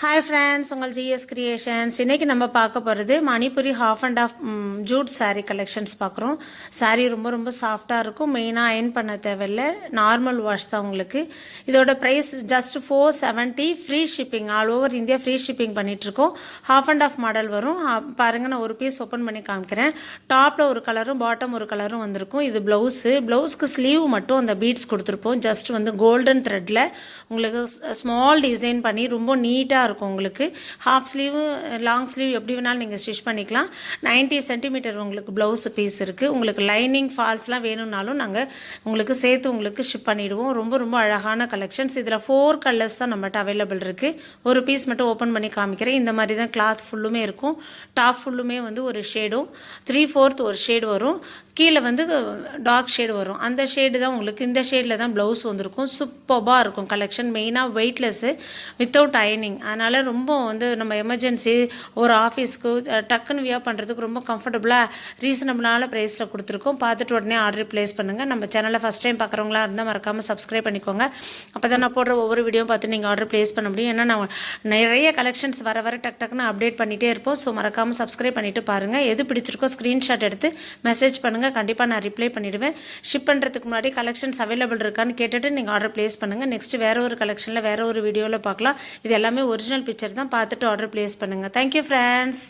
Hi friends உங்கள் GS creations இன்றைக்கி நம்ம பார்க்க போகிறது Manipuri half and half jute sari collections பார்க்குறோம். சாரீ ரொம்ப ரொம்ப சாஃப்டாக இருக்கும். மெயினாக அயன் பண்ண தேவையில்ல. நார்மல் வாஷ் தான் உங்களுக்கு. இதோட price just four seventy free shipping all over India free shipping பண்ணிகிட்ருக்கோம் ஹாஃப் அண்ட் ஆஃப் மாடல் வரும். பாருங்கள் பாருங்க நான் ஒரு பீஸ் ஓப்பன் பண்ணி காமிக்கிறேன். டாப்பில் ஒரு கலரும் பாட்டம் ஒரு கலரும் வந்திருக்கும். இது ப்ளவுஸு ப்ளவுஸ்க்கு ஸ்லீவ் மட்டும் அந்த பீட்ஸ் கொடுத்துருப்போம். ஜஸ்ட் வந்து கோல்டன் த்ரெட்டில் உங்களுக்கு ஸ்மால் டிசைன் பண்ணி ரொம்ப நீட்டாக இருக்கும் உங்களுக்கு. ஹாஃப் ஸ்லீவு லாங் ஸ்லீவ் எப்படி வேணாலும் நீங்கள் ஸ்டிச் பண்ணிக்கலாம். 90 சென்டிமீட்டர் உங்களுக்கு ப்ளவுஸ் பீஸ் இருக்குது உங்களுக்கு லைனிங் ஃபால்ஸ்லாம் வேணும்னாலும் நாங்கள் உங்களுக்கு சேர்த்து உங்களுக்கு ஷிப் பண்ணிவிடுவோம் ரொம்ப ரொம்ப அழகான கலெக்ஷன்ஸ் இதில் ஃபோர் கலர்ஸ் தான் நம்மகிட்ட அவைலபிள் இருக்குது ஒரு பீஸ் மட்டும் ஓப்பன் பண்ணி காமிக்கிறேன். இந்த மாதிரி தான் கிளாத் ஃபுல்லுமே இருக்கும். டாப் ஃபுல்லுமே வந்து ஒரு ஷேடும் த்ரீ ஃபோர்த் ஒரு ஷேடு வரும். கீழே வந்து டார்க் ஷேடு வரும். அந்த ஷேடு தான் உங்களுக்கு இந்த ஷேடில் தான் ப்ளவுஸ் வந்திருக்கும். சூப்பராக இருக்கும் கலெக்ஷன் மெயினாக வெயிட்லெஸ்ஸு வித்தவுட் அயனிங் அதனால் ரொம்ப வந்து நம்ம எமர்ஜென்சி ஒரு ஆஃபீஸ்க்கு டக்குன்னு வியா பண்ணுறதுக்கு ரொம்ப கம்ஃபர்டபுளாக ரீசனபிளான ப்ரைஸில் கொடுத்துருக்கோம். பார்த்துட்டு உடனே ஆர்டர் ப்ளேஸ் பண்ணுங்கள் நம்ம சேனலை ஃபஸ்ட் டைம் பார்க்குறவங்களா இருந்தால் மறக்காமல் சப்ஸ்கிரைப் பண்ணிக்கோங்க. அப்போ தான் நான் போடுற ஒவ்வொரு வீடியோ பார்த்து நீங்கள் ஆர்டர் ப்ளேஸ் பண்ண முடியும். ஏன்னா நான் நிறைய கலெக்ஷன்ஸ் வர வர டக் டக்குன்னு அப்டேட் பண்ணிகிட்டே இருப்போம். ஸோ மறக்காமல் சப்ஸ்கிரைப் பண்ணிவிட்டு பாருங்கள் எது பிடிச்சிருக்கோ ஸ்க்ரீன்ஷாட் எடுத்து மெசேஜ் பண்ணுங்கள் கண்டிப்பாக நான் ரிப்ளை பண்ணிவிடுவேன் ஷிப் பண்ணுறதுக்கு முன்னாடி கலெக்ஷன்ஸ் அவைலபிள் இருக்கான்னு கேட்டுட்டு நீங்கள் ஆர்டர் ப்ளேஸ் பண்ணுங்கள் நெக்ஸ்ட் வேறு ஒரு கலெக்ஷனில் வேறு ஒரு வீடியோவில் பார்க்கலாம். இது எல்லாமே ஒரிஜினல் பிக்சர் தான் பார்த்துட்டு ஆர்டர் ப்ளேஸ் பண்ணுங்கள் தேங்க்யூ ஃப்ரெண்ட்ஸ்